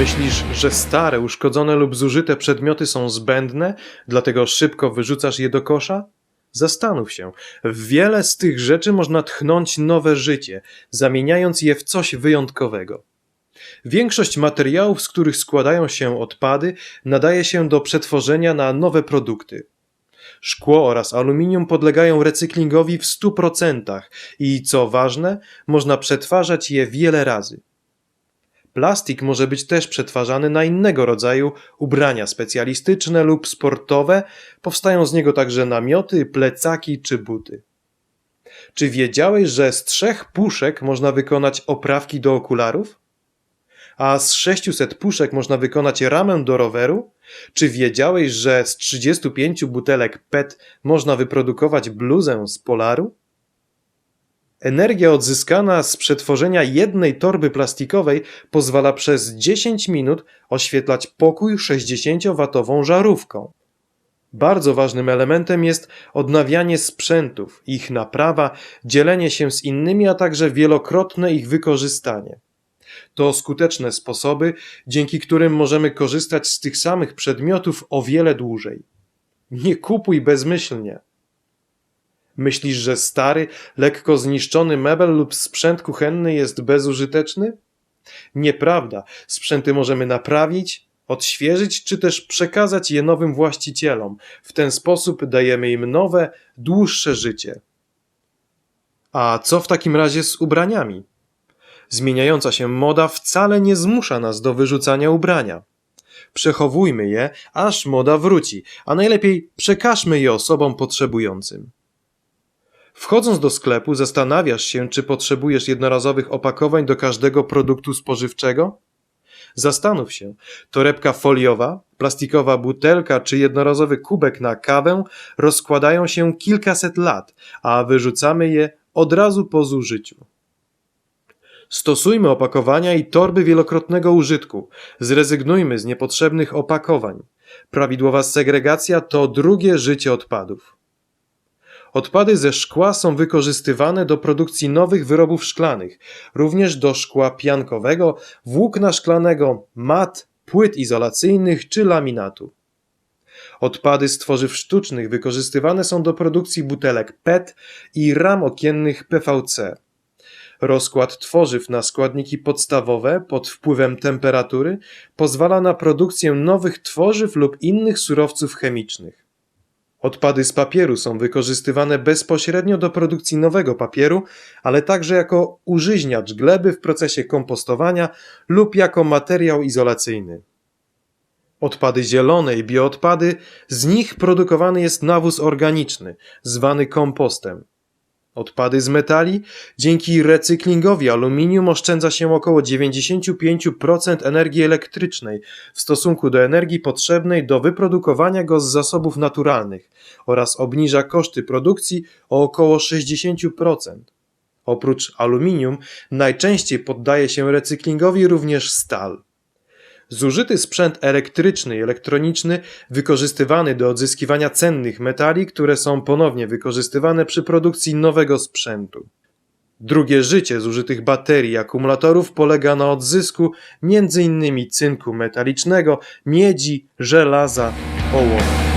Myślisz, że stare, uszkodzone lub zużyte przedmioty są zbędne, dlatego szybko wyrzucasz je do kosza? Zastanów się. W wiele z tych rzeczy można tchnąć nowe życie, zamieniając je w coś wyjątkowego. Większość materiałów, z których składają się odpady, nadaje się do przetworzenia na nowe produkty. Szkło oraz aluminium podlegają recyklingowi w 100% i co ważne, można przetwarzać je wiele razy. Plastik może być też przetwarzany na innego rodzaju ubrania specjalistyczne lub sportowe, powstają z niego także namioty, plecaki czy buty. Czy wiedziałeś, że z trzech puszek można wykonać oprawki do okularów? A z 600 puszek można wykonać ramę do roweru? Czy wiedziałeś, że z 35 butelek PET można wyprodukować bluzę z polaru? Energia odzyskana z przetworzenia jednej torby plastikowej pozwala przez 10 minut oświetlać pokój 60-watową żarówką. Bardzo ważnym elementem jest odnawianie sprzętów, ich naprawa, dzielenie się z innymi, a także wielokrotne ich wykorzystanie. To skuteczne sposoby, dzięki którym możemy korzystać z tych samych przedmiotów o wiele dłużej. Nie kupuj bezmyślnie. Myślisz, że stary, lekko zniszczony mebel lub sprzęt kuchenny jest bezużyteczny? Nieprawda. Sprzęty możemy naprawić, odświeżyć czy też przekazać je nowym właścicielom. W ten sposób dajemy im nowe, dłuższe życie. A co w takim razie z ubraniami? Zmieniająca się moda wcale nie zmusza nas do wyrzucania ubrania. Przechowujmy je, aż moda wróci, a najlepiej przekażmy je osobom potrzebującym. Wchodząc do sklepu, zastanawiasz się, czy potrzebujesz jednorazowych opakowań do każdego produktu spożywczego? Zastanów się, torebka foliowa, plastikowa butelka czy jednorazowy kubek na kawę rozkładają się kilkaset lat, a wyrzucamy je od razu po zużyciu. Stosujmy opakowania i torby wielokrotnego użytku. Zrezygnujmy z niepotrzebnych opakowań. Prawidłowa segregacja to drugie życie odpadów. Odpady ze szkła są wykorzystywane do produkcji nowych wyrobów szklanych, również do szkła piankowego, włókna szklanego, mat, płyt izolacyjnych czy laminatu. Odpady z tworzyw sztucznych wykorzystywane są do produkcji butelek PET i ram okiennych PVC. Rozkład tworzyw na składniki podstawowe pod wpływem temperatury pozwala na produkcję nowych tworzyw lub innych surowców chemicznych. Odpady z papieru są wykorzystywane bezpośrednio do produkcji nowego papieru, ale także jako użyźniacz gleby w procesie kompostowania lub jako materiał izolacyjny. Odpady zielone i bioodpady, z nich produkowany jest nawóz organiczny, zwany kompostem. Odpady z metali, dzięki recyklingowi aluminium oszczędza się około 95% energii elektrycznej w stosunku do energii potrzebnej do wyprodukowania go z zasobów naturalnych oraz obniża koszty produkcji o około 60%. Oprócz aluminium najczęściej poddaje się recyklingowi również stal. Zużyty sprzęt elektryczny i elektroniczny wykorzystywany do odzyskiwania cennych metali, które są ponownie wykorzystywane przy produkcji nowego sprzętu. Drugie życie zużytych baterii akumulatorów polega na odzysku m.in. cynku metalicznego, miedzi, żelaza, ołowiu.